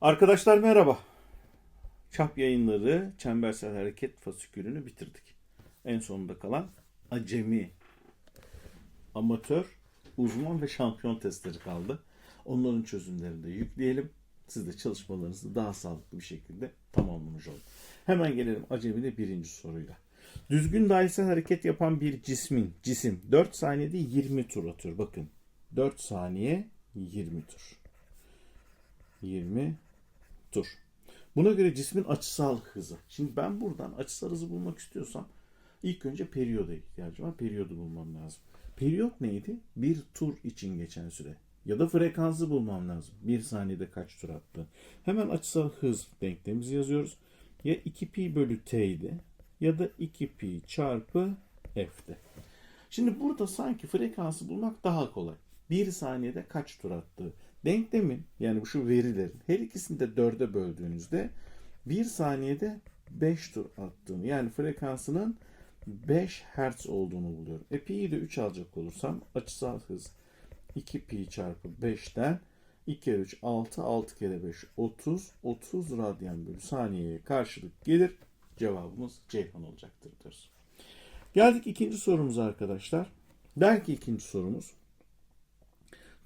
Arkadaşlar merhaba. Çap yayınları çembersel hareket fasikülünü bitirdik. En sonunda kalan acemi, amatör, uzman ve şampiyon testleri kaldı. Onların çözümlerini de yükleyelim. Siz de çalışmalarınızı daha sağlıklı bir şekilde tamamlamış olun. Hemen gelelim acemide birinci soruyla. Düzgün dairesel hareket yapan bir cismin, cisim 4 saniyede 20 tur atıyor. Bakın 4 saniye 20 tur. 20 tur. Buna göre cismin açısal hızı. Şimdi ben buradan açısal hızı bulmak istiyorsam ilk önce periyoda ihtiyacım var. Periyodu bulmam lazım. Periyot neydi? Bir tur için geçen süre. Ya da frekansı bulmam lazım. Bir saniyede kaç tur attı. Hemen açısal hız denklemimizi yazıyoruz. Ya 2pi bölü t'ydi ya da 2pi çarpı f'ti. Şimdi burada sanki frekansı bulmak daha kolay. Bir saniyede kaç tur attığı. Denklemin yani şu verilerin her ikisini de dörde böldüğünüzde bir saniyede 5 tur attığını yani frekansının 5 Hz olduğunu buluyorum. E pi'yi de 3 alacak olursam açısal hız 2 pi çarpı 5'ten 2 kere 3 6 6 kere 5 30 30 radyan bölü saniyeye karşılık gelir. Cevabımız Ceyhan olacaktır diyoruz. Geldik ikinci sorumuza arkadaşlar. Der ki ikinci sorumuz.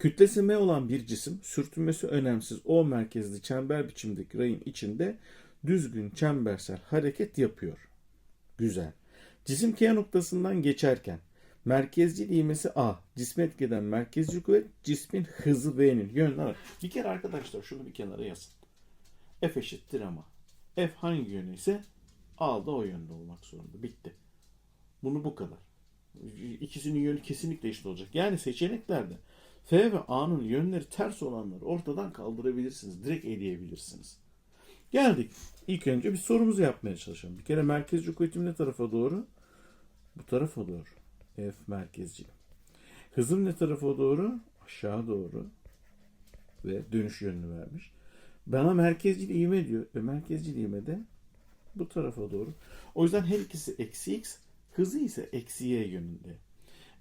Kütlesi M olan bir cisim sürtünmesi önemsiz O merkezli çember biçimdeki rayın içinde düzgün çembersel hareket yapıyor. Güzel. Cisim K noktasından geçerken merkezcil ivmesi A, cisme etkeden merkezcil kuvvet, cismin hızı V'nin yönleri. Bir kere arkadaşlar şunu bir kenara yazın. F eşittir ama. F hangi yöne ise A da o yönde olmak zorunda. Bitti. Bunu bu kadar. İkisinin yönü kesinlikle eşit olacak. Yani seçeneklerde F ve A'nın yönleri ters olanları ortadan kaldırabilirsiniz. Direkt eleyebilirsiniz. Geldik. İlk önce bir sorumuzu yapmaya çalışalım. Bir kere merkezci kuvvetim ne tarafa doğru? Bu tarafa doğru. F merkezci. Hızım ne tarafa doğru? Aşağı doğru. Ve dönüş yönünü vermiş. Bana merkezcil ivme diyor. Ve merkezcil ivme de bu tarafa doğru. O yüzden her ikisi eksi x, hızı ise eksi y yönünde.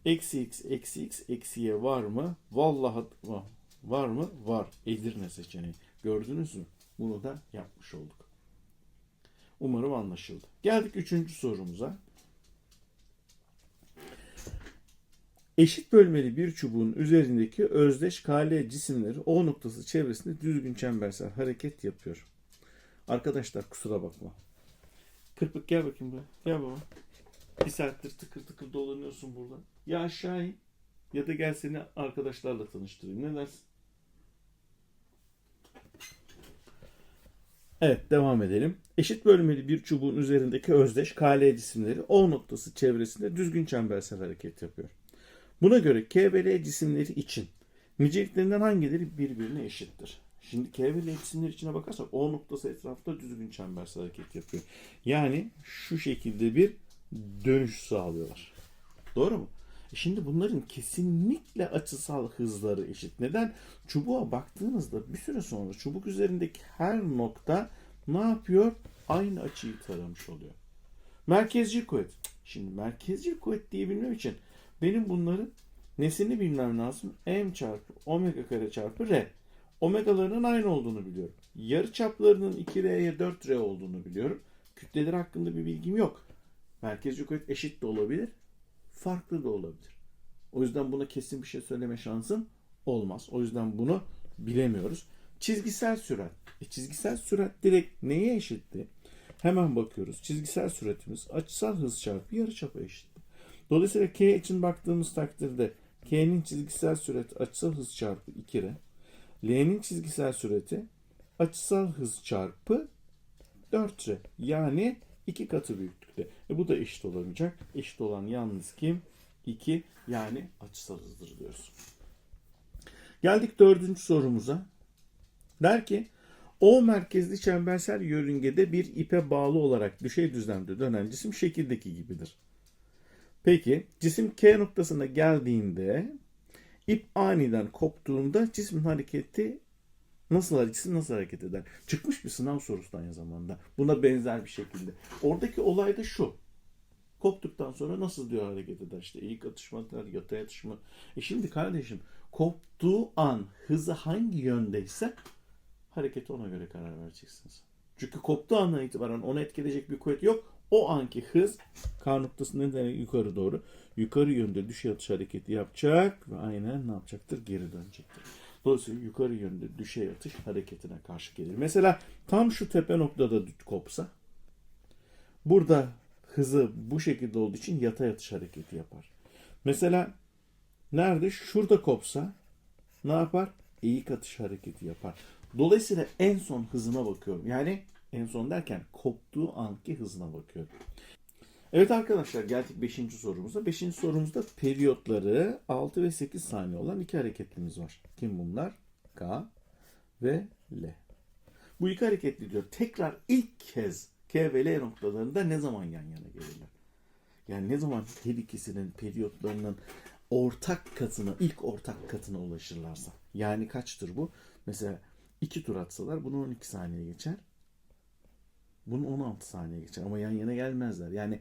Eksi x, eksi x, eksi y var mı? Vallahi. Var mı? Var. Edirne seçeneği. Gördünüz mü? Bunu da yapmış olduk. Umarım anlaşıldı. Geldik üçüncü sorumuza. Eşit bölmeli bir çubuğun üzerindeki özdeş KL cisimleri O noktası çevresinde düzgün çembersel hareket yapıyor. Arkadaşlar kusura bakma. Kırpık gel bakayım buraya. Gel baba. Bir saattir tıkır tıkır dolanıyorsun burada. Ya aşağı in ya da gel seni arkadaşlarla tanıştırayım. Ne dersin? Evet devam edelim. Eşit bölmeli bir çubuğun üzerindeki özdeş KL cisimleri O noktası çevresinde düzgün çembersel hareket yapıyor. Buna göre K ve L cisimleri için niceliklerinden hangileri birbirine eşittir? Şimdi K ve L cisimleri içine bakarsak O noktası etrafında düzgün çembersel hareket yapıyor. Yani şu şekilde bir dönüş sağlıyorlar. Doğru mu? E Şimdi bunların kesinlikle açısal hızları eşit. Neden? Çubuğa baktığınızda bir süre sonra çubuk üzerindeki her nokta ne yapıyor? Aynı açıyı taramış oluyor. Merkezcil kuvvet. Şimdi merkezcil kuvvet diyebilmem için benim bunların nesini bilmem lazım? M çarpı omega kare çarpı R. Omegalarının aynı olduğunu biliyorum. Yarı çaplarının 2R'ye 4R olduğunu biliyorum. Kütleleri hakkında bir bilgim yok. Merkezcil kuvvet eşit de olabilir, farklı da olabilir. O yüzden buna kesin bir şey söyleme şansım olmaz. O yüzden bunu bilemiyoruz. Çizgisel sürat. E, çizgisel sürat direkt neye eşitti? Hemen bakıyoruz. Çizgisel süratimiz açısal hız çarpı yarıçapa eşitti. Dolayısıyla K için baktığımız takdirde K'nin çizgisel sürati açısal hız çarpı 2R. L'nin çizgisel sürati açısal hız çarpı 4R. Yani iki katı büyüklükte. E bu da eşit olamayacak. Eşit olan yalnız kim? 2 yani açısal hızdır diyoruz. Geldik dördüncü sorumuza. Der ki O merkezli çembersel yörüngede bir ipe bağlı olarak düşey düzlemde dönen cisim şekildeki gibidir. Peki cisim K noktasına geldiğinde ip aniden koptuğunda cismin hareketi nasıl cisim nasıl hareket eder? Çıkmış bir sınav sorusu aynı zamanda. Buna benzer bir şekilde. Oradaki olay da şu. Koptuktan sonra nasıl diyor hareket eder? İşte eğik atışma der, yatay atışma. E şimdi kardeşim koptuğu an hızı hangi yöndeyse Harekete ona göre karar vereceksiniz. Çünkü koptuğu andan itibaren onu etkileyecek bir kuvvet yok. O anki hız K noktasından da yukarı doğru yukarı yönde düşey atış hareketi yapacak ve aynen ne yapacaktır? Geri dönecektir. Dolayısıyla yukarı yönde düşey atış hareketine karşı gelir. Mesela tam şu tepe noktada kopsa burada hızı bu şekilde olduğu için yatay atış hareketi yapar. Mesela nerede? Şurada kopsa ne yapar? Eğik atış hareketi yapar. Dolayısıyla en son hızına bakıyorum. Yani en son derken koptuğu anki hızına bakıyorum. Evet arkadaşlar geldik 5. sorumuza. 5. sorumuzda periyotları 6 ve 8 saniye olan iki hareketlimiz var. Kim bunlar? K ve L. Bu iki hareketli diyor tekrar ilk kez K ve L noktalarında ne zaman yan yana gelirler? Yani ne zaman her ikisinin periyotlarının ortak katına, ilk ortak katına ulaşırlarsa. Yani kaçtır bu? Mesela iki tur atsalar bunu 12 saniye geçer. Bunu 16 saniye geçer ama yan yana gelmezler. Yani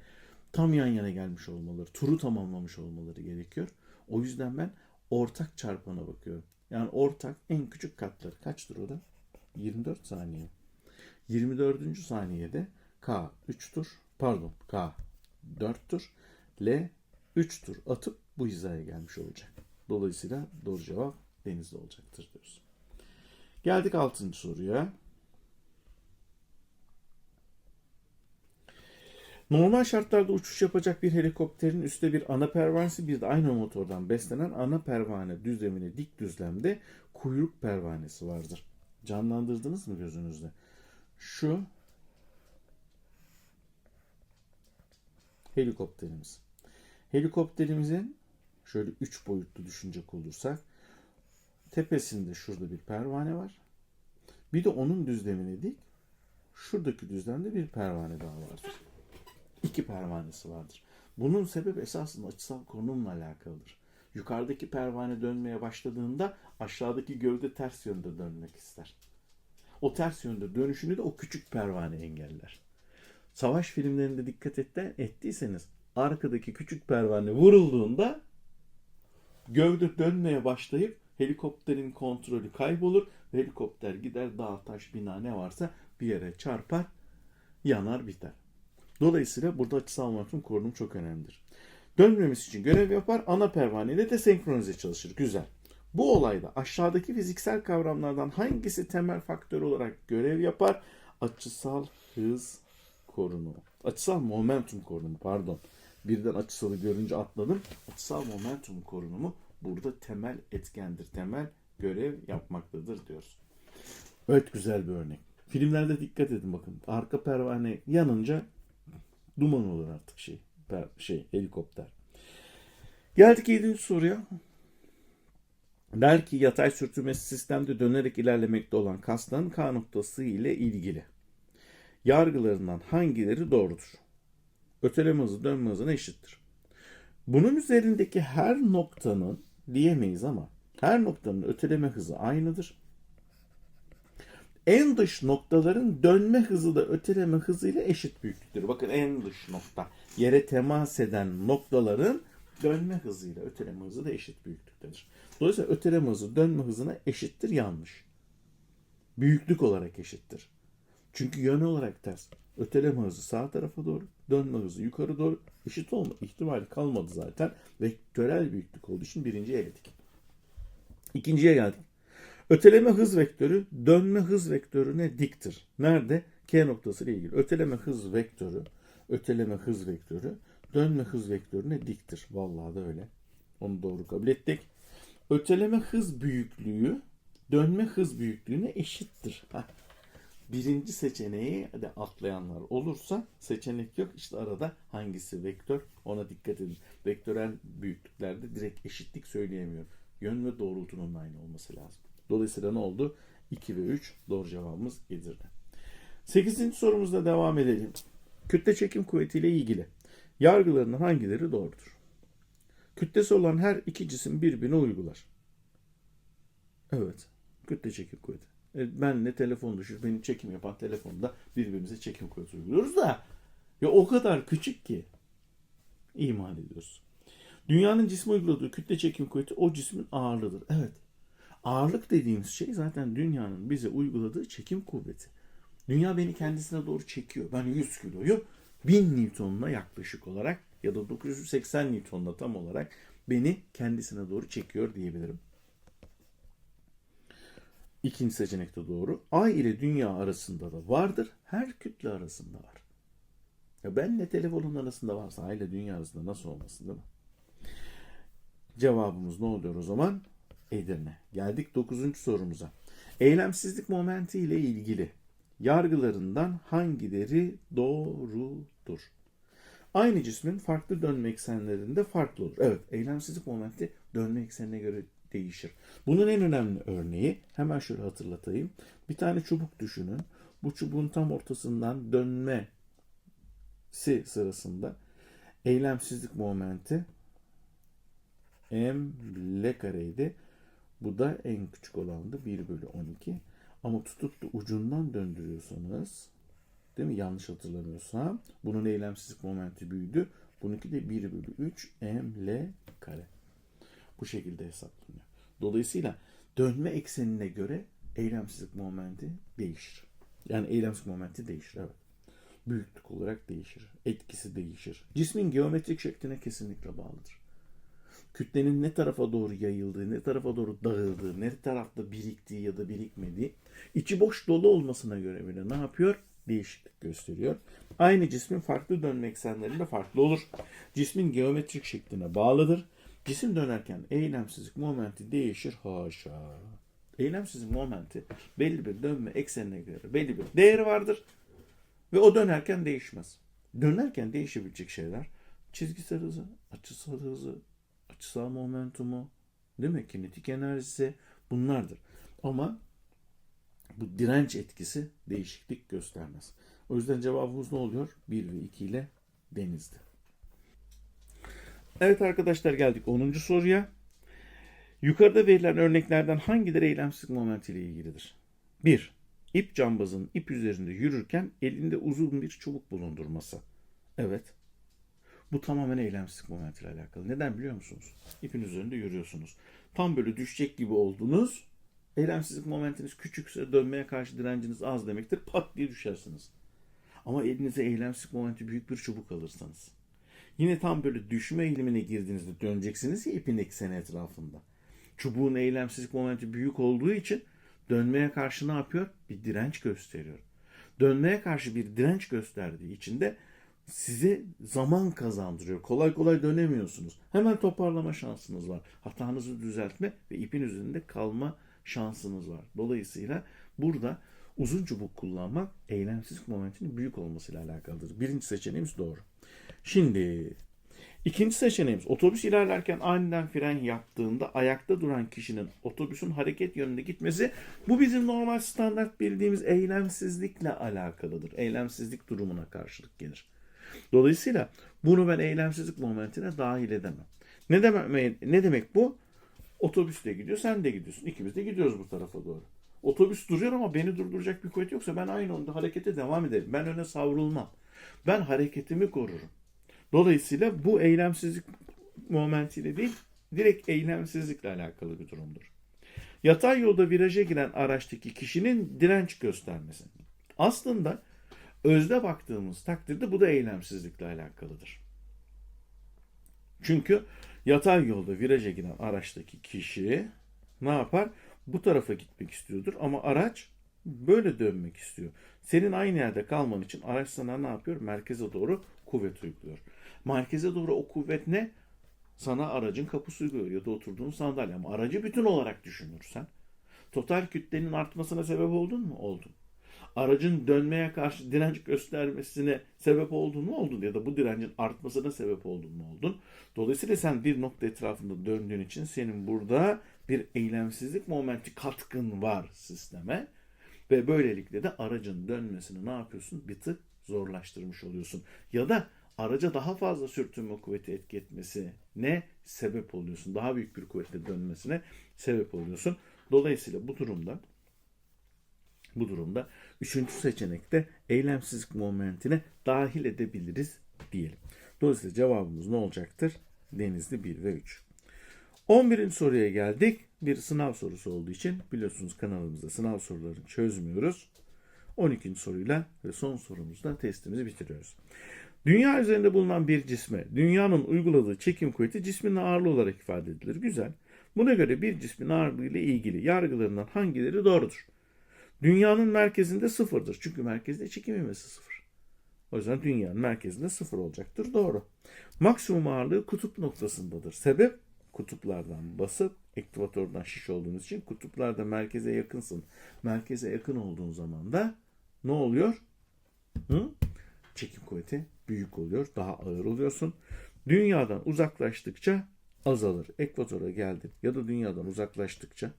tam yan yana gelmiş olmaları, turu tamamlamış olmaları gerekiyor. O yüzden ben ortak çarpana bakıyorum. Yani ortak en küçük katları kaçtır o da? 24 saniye. 24. saniyede K 3 tur, pardon K 4 tur, L 3 tur atıp bu hizaya gelmiş olacak. Dolayısıyla doğru cevap denizde olacaktır diyoruz. Geldik 6. soruya. Normal şartlarda uçuş yapacak bir helikopterin üstte bir ana pervanesi bir de aynı motordan beslenen ana pervane düzlemine dik düzlemde kuyruk pervanesi vardır. Canlandırdınız mı gözünüzde? Şu helikopterimiz. Helikopterimizin şöyle üç boyutlu düşünecek olursak tepesinde şurada bir pervane var. Bir de onun düzlemine dik şuradaki düzlemde bir pervane daha vardır. İki pervanesi vardır. Bunun sebebi esasında açısal konumla alakalıdır. Yukarıdaki pervane dönmeye başladığında aşağıdaki gövde ters yönde dönmek ister. O ters yönde dönüşünü de o küçük pervane engeller. Savaş filmlerinde dikkat etten, ettiyseniz arkadaki küçük pervane vurulduğunda gövde dönmeye başlayıp helikopterin kontrolü kaybolur ve helikopter gider dağ taş bina ne varsa bir yere çarpar yanar biter. Dolayısıyla burada açısal momentum korunumu çok önemlidir. Dönmemesi için görev yapar ana pervaneyle de senkronize çalışır. Güzel. Bu olayda aşağıdaki fiziksel kavramlardan hangisi temel faktör olarak görev yapar? Açısal hız korunumu. Açısal momentum korunumu pardon. Birden açısalı görünce atladım. Açısal momentum korunumu burada temel etkendir. Temel görev yapmaktadır diyoruz. Evet güzel bir örnek. Filmlerde dikkat edin bakın. Arka pervane yanınca duman olur artık şey. Şey helikopter. Geldik 7. soruya. Der yatay sürtünmesi sistemde dönerek ilerlemekte olan kasların K noktası ile ilgili. Yargılarından hangileri doğrudur? Öteleme hızı dönme hızına eşittir. Bunun üzerindeki her noktanın diyemeyiz ama her noktanın öteleme hızı aynıdır. En dış noktaların dönme hızı da öteleme hızıyla eşit büyüklüktür. Bakın en dış nokta yere temas eden noktaların dönme hızıyla öteleme hızı da eşit büyüklüktedir. Dolayısıyla öteleme hızı dönme hızına eşittir yanlış. Büyüklük olarak eşittir. Çünkü yön olarak ters. Öteleme hızı sağ tarafa doğru, dönme hızı yukarı doğru eşit olma ihtimali kalmadı zaten. Vektörel büyüklük olduğu için birinciye eledik. İkinciye geldik. Öteleme hız vektörü dönme hız vektörüne diktir. Nerede? K noktası ile ilgili. Öteleme hız vektörü, öteleme hız vektörü dönme hız vektörüne diktir. Vallahi da öyle. Onu doğru kabul ettik. Öteleme hız büyüklüğü dönme hız büyüklüğüne eşittir. Heh. Birinci seçeneği de atlayanlar olursa seçenek yok. İşte arada hangisi vektör ona dikkat edin. Vektörel büyüklüklerde direkt eşitlik söyleyemiyor. Yön ve doğrultunun aynı olması lazım. Dolayısıyla ne oldu? 2 ve 3 doğru cevabımız Edirne. 8. sorumuzda devam edelim. Kütle çekim kuvvetiyle ilgili yargılarından hangileri doğrudur? Kütlesi olan her iki cisim birbirine uygular. Evet. Kütle çekim kuvveti. Evet, benle telefon düşür. Benim çekim yapan telefonda birbirimize çekim kuvveti uyguluyoruz da ya o kadar küçük ki imal ediyoruz. Dünyanın cisme uyguladığı kütle çekim kuvveti o cismin ağırlığıdır. Evet. Ağırlık dediğimiz şey zaten dünyanın bize uyguladığı çekim kuvveti. Dünya beni kendisine doğru çekiyor. Ben 100 kiloyu 1000 Newton'la yaklaşık olarak ya da 980 Newton'la tam olarak beni kendisine doğru çekiyor diyebilirim. İkinci seçenek de doğru. Ay ile dünya arasında da vardır. Her kütle arasında var. Ya benle telefonun arasında varsa ay ile dünya arasında nasıl olmasın değil mi? Cevabımız ne oluyor o zaman? Edirne. Geldik dokuzuncu sorumuza. Eylemsizlik momenti ile ilgili yargılarından hangileri doğrudur? Aynı cismin farklı dönme eksenlerinde farklı olur. Evet, eylemsizlik momenti dönme eksenine göre değişir. Bunun en önemli örneği hemen şöyle hatırlatayım. Bir tane çubuk düşünün. Bu çubuğun tam ortasından dönmesi sırasında eylemsizlik momenti m l kareydi. Bu da en küçük olandı 1 bölü 12. Ama tutup da ucundan döndürüyorsanız değil mi yanlış hatırlamıyorsam bunun eylemsizlik momenti büyüdü. Bununki de 1 bölü 3 m l kare. Bu şekilde hesaplanıyor. Dolayısıyla dönme eksenine göre eylemsizlik momenti değişir. Yani eylemsizlik momenti değişir evet. Büyüklük olarak değişir. Etkisi değişir. Cismin geometrik şekline kesinlikle bağlıdır kütlenin ne tarafa doğru yayıldığı, ne tarafa doğru dağıldığı, ne tarafta biriktiği ya da birikmediği, içi boş dolu olmasına göre bile ne yapıyor? Değişiklik gösteriyor. Aynı cismin farklı dönme eksenlerinde farklı olur. Cismin geometrik şekline bağlıdır. Cisim dönerken eylemsizlik momenti değişir. Haşa. Eylemsizlik momenti belli bir dönme eksenine göre belli bir değeri vardır. Ve o dönerken değişmez. Dönerken değişebilecek şeyler çizgisel hızı, açısal hızı, açısal momentumu, değil mi? Kinetik enerjisi bunlardır. Ama bu direnç etkisi değişiklik göstermez. O yüzden cevabımız ne oluyor? 1 ve 2 ile denizdi. Evet arkadaşlar geldik 10. soruya. Yukarıda verilen örneklerden hangileri eylemsizlik momenti ile ilgilidir? 1. İp cambazın ip üzerinde yürürken elinde uzun bir çubuk bulundurması. Evet. Bu tamamen eylemsizlik momentiyle alakalı. Neden biliyor musunuz? İpin üzerinde yürüyorsunuz. Tam böyle düşecek gibi oldunuz. Eylemsizlik momentiniz küçükse dönmeye karşı direnciniz az demektir. Pat diye düşersiniz. Ama elinize eylemsizlik momenti büyük bir çubuk alırsanız. Yine tam böyle düşme eğilimine girdiğinizde döneceksiniz ya ipin ekseni etrafında. Çubuğun eylemsizlik momenti büyük olduğu için dönmeye karşı ne yapıyor? Bir direnç gösteriyor. Dönmeye karşı bir direnç gösterdiği için de size zaman kazandırıyor. Kolay kolay dönemiyorsunuz. Hemen toparlama şansınız var. Hatanızı düzeltme ve ipin üzerinde kalma şansınız var. Dolayısıyla burada uzun çubuk kullanmak eylemsizlik momentinin büyük olmasıyla alakalıdır. Birinci seçeneğimiz doğru. Şimdi ikinci seçeneğimiz otobüs ilerlerken aniden fren yaptığında ayakta duran kişinin otobüsün hareket yönünde gitmesi bu bizim normal standart bildiğimiz eylemsizlikle alakalıdır. Eylemsizlik durumuna karşılık gelir. Dolayısıyla bunu ben eylemsizlik momentine dahil edemem. Ne demek, ne demek bu? Otobüs de gidiyor, sen de gidiyorsun. İkimiz de gidiyoruz bu tarafa doğru. Otobüs duruyor ama beni durduracak bir kuvvet yoksa ben aynı onda harekete devam ederim. Ben öne savrulmam. Ben hareketimi korurum. Dolayısıyla bu eylemsizlik momentiyle değil, direkt eylemsizlikle alakalı bir durumdur. Yatay yolda viraja giren araçtaki kişinin direnç göstermesi. Aslında özde baktığımız takdirde bu da eylemsizlikle alakalıdır. Çünkü yatay yolda viraja giren araçtaki kişi ne yapar? Bu tarafa gitmek istiyordur ama araç böyle dönmek istiyor. Senin aynı yerde kalman için araç sana ne yapıyor? Merkeze doğru kuvvet uyguluyor. Merkeze doğru o kuvvet ne? Sana aracın kapısı uyguluyor ya da oturduğun sandalye. Ama aracı bütün olarak düşünürsen total kütlenin artmasına sebep oldun mu? Oldun aracın dönmeye karşı direnç göstermesine sebep oldun mu oldun ya da bu direncin artmasına sebep oldun mu oldun. Dolayısıyla sen bir nokta etrafında döndüğün için senin burada bir eylemsizlik momenti katkın var sisteme ve böylelikle de aracın dönmesini ne yapıyorsun? Bir tık zorlaştırmış oluyorsun. Ya da araca daha fazla sürtünme kuvveti etki etmesi ne sebep oluyorsun? Daha büyük bir kuvvetle dönmesine sebep oluyorsun. Dolayısıyla bu durumda bu durumda üçüncü seçenekte eylemsizlik momentine dahil edebiliriz diyelim. Dolayısıyla cevabımız ne olacaktır? Denizli 1 ve 3. 11. soruya geldik. bir sınav sorusu olduğu için biliyorsunuz kanalımızda sınav sorularını çözmüyoruz. 12. soruyla ve son sorumuzda testimizi bitiriyoruz. Dünya üzerinde bulunan bir cisme dünyanın uyguladığı çekim kuvveti cismin ağırlığı olarak ifade edilir. Güzel. Buna göre bir cismin ağırlığı ile ilgili yargılarından hangileri doğrudur? Dünyanın merkezinde sıfırdır. Çünkü merkezde çekim ivmesi sıfır. O yüzden dünyanın merkezinde sıfır olacaktır. Doğru. Maksimum ağırlığı kutup noktasındadır. Sebep kutuplardan basıp ekvatordan şiş olduğunuz için kutuplarda merkeze yakınsın. Merkeze yakın olduğun zaman da ne oluyor? Hı? Çekim kuvveti büyük oluyor. Daha ağır oluyorsun. Dünyadan uzaklaştıkça azalır. Ekvatora geldin ya da dünyadan uzaklaştıkça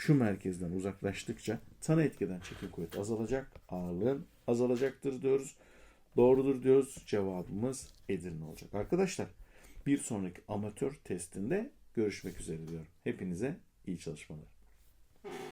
şu merkezden uzaklaştıkça sana etkeden çekim kuvveti azalacak. Ağırlığın azalacaktır diyoruz. Doğrudur diyoruz. Cevabımız Edirne olacak. Arkadaşlar bir sonraki amatör testinde görüşmek üzere diyorum. Hepinize iyi çalışmalar.